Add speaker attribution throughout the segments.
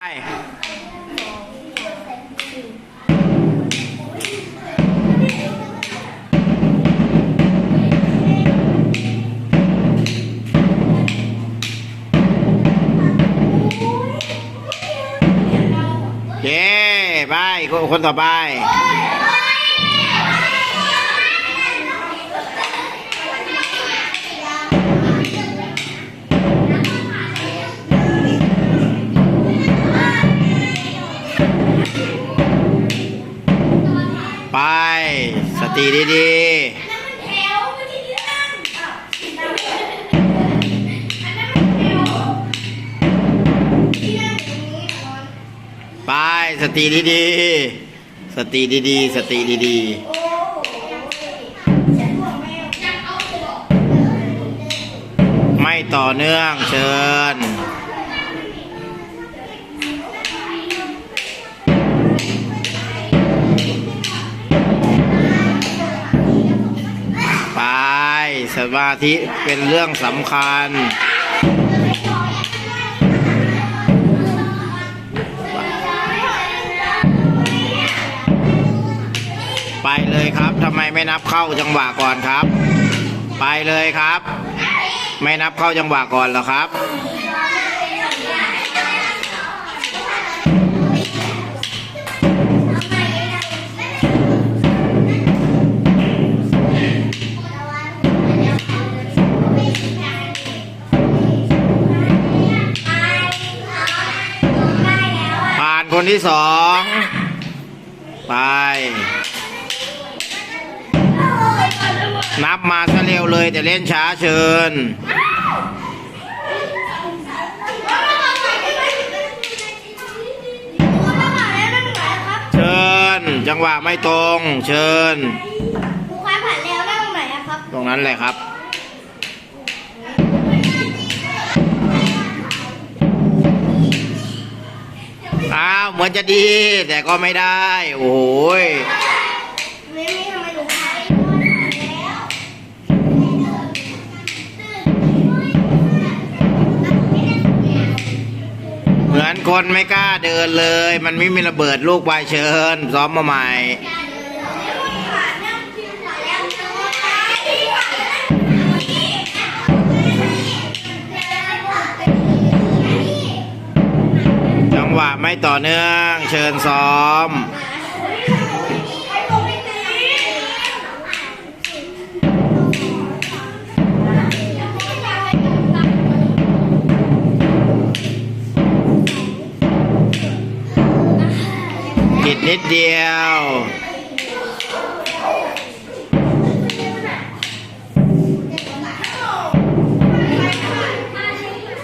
Speaker 1: เย้ไปคนต่อไป ไปสติดีๆไปสติดีๆสติดีๆสติดีๆไม่ต่อเนื่องเชิญ สมาธิเป็นเรื่องสำคัญไปเลยครับทำไมไม่นับเข้าจังหวะก่อนครับ ไปเลยครับ ไม่นับเข้าจังหวะก่อนหรอครับ ที่สองไป นับมาซะเร็วเลยแต่เล่นช้าเชิญ เชิญ จังหวะไม่ตรง เชิญตรงนั้นแหละครับ อ้าวเหมือนจะดี แต่ก็ไม่ได้ โอ้โหยเหมือนคนไม่กล้าเดินเลย มันไม่มีระเบิดลูกวายเชิญ ซ้อมมาใหม่ ไม่ต่อเนื่อง เชิญซ้อม ผิดนิดเดียว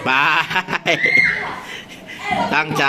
Speaker 1: ไป ตั้งใจ